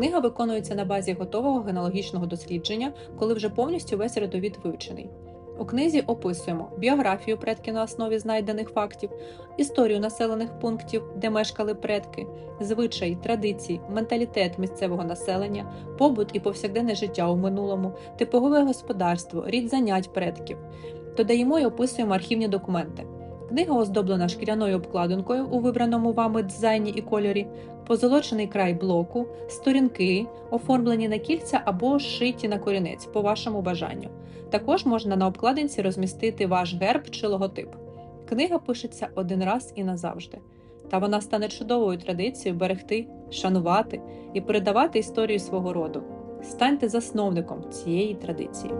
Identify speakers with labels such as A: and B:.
A: Книга виконується на базі готового генеалогічного дослідження, коли вже повністю весь родовід вивчений. У книзі описуємо біографію предків на основі знайдених фактів, історію населених пунктів, де мешкали предки, звичаї, традиції, менталітет місцевого населення, побут і повсякденне життя у минулому, типове господарство, рід занять предків. Додаємо і описуємо архівні документи. Книга оздоблена шкіряною обкладинкою у вибраному вами дизайні і кольорі, позолочений край блоку, сторінки, оформлені на кільця або шиті на корінець по вашому бажанню. Також можна на обкладинці розмістити ваш герб чи логотип. Книга пишеться один раз і назавжди, та вона стане чудовою традицією берегти, шанувати і передавати історію свого роду. Станьте засновником цієї традиції.